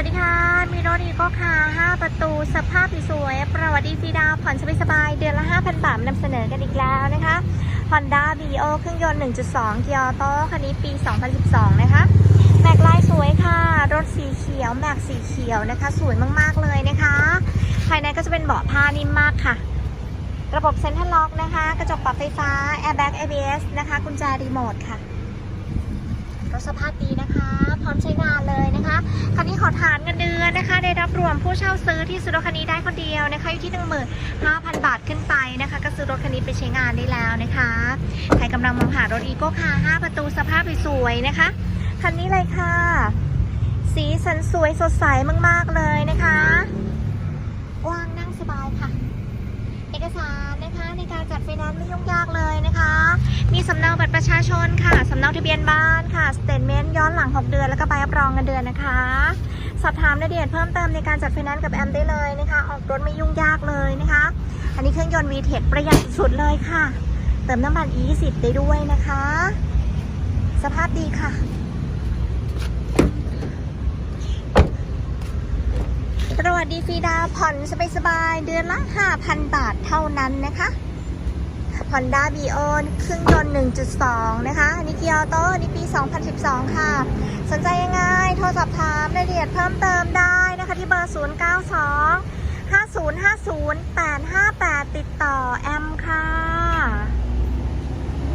วัสดีค่ะ มีรถอีโก้คาร์5ประตู สภาพสวย ประวัติดีฟรีดาว ผ่อนสบายๆ เดือนละ 5,000 บาทนำเสนอกันอีกแล้วนะคะ Honda b o เครื่องยนต์ 1.2 เกียร์ออโต้คันนี้ปี 2012 นะคะ แม็กลายสวยค่ะ รถสีเขียว แม็กสีเขียวนะคะ สวยมากๆ เลยนะคะ ภายในก็จะเป็นเบาะผ้านิ่มมากค่ะ ระบบเซ็นทรัลล็อกนะคะ กระจกปรับไฟฟ้า Airbag ABS นะคะ กุญแจรีโมทค่ะ รถสภาพดีนะคะ พร้อมใช้งาน คันนี้ขอฐานเงินเดือนนะคะ ได้รับรวมผู้เช่าซื้อที่ซื้อรถคันนี้ได้คนเดียวนะคะอยู่ที่ 15,000 บาทขึ้นไปนะคะ ก็ซื้อรถคันนี้ไปใช้งานได้แล้วนะคะใครกำลังมองหารถอีโก้คาร์5ประตูสภาพสวยๆนะคะคันนี้เลยค่ะ สีสันสวยสดใสมากๆเลยนะคะว้างนั่งสบายค่ะ เอกสารนะคะในการจัดไฟแนนซ์ไม่ยุ่งยากเลยนะคะ มีสำเนาบัตร ประชาชนค่ะ สำเนาทะเบียนบ้านค่ะ สเตทเมนต์ย้อนหลัง 6 เดือน แล้วก็ใบรับรองเงินเดือนนะคะ สอบถามรายละเอียดเพิ่มเติมในการจัดไฟแนนซ์กับแอมได้เลยนะคะ ออกรถไม่ยุ่งยากเลยนะคะ อันนี้เครื่องยนต์ VTEC ประหยัดสุดเลยค่ะ เติมน้ำมัน E20 ได้ด้วยนะคะ สภาพดีค่ะประวัติดีฟีดาผ่อนสบายๆเดือนละ 5,000 บาทเท่านั้นนะคะ Honda b o เครื่องยนต์ 1.2 นะคะอันนี้เกียร์ออโต้อันนี้ปี 2012 ค่ะ สนใจยังไง โทรสอบถามรายละเอียดเพิ่มเติมได้นะคะที่เบอร์ 092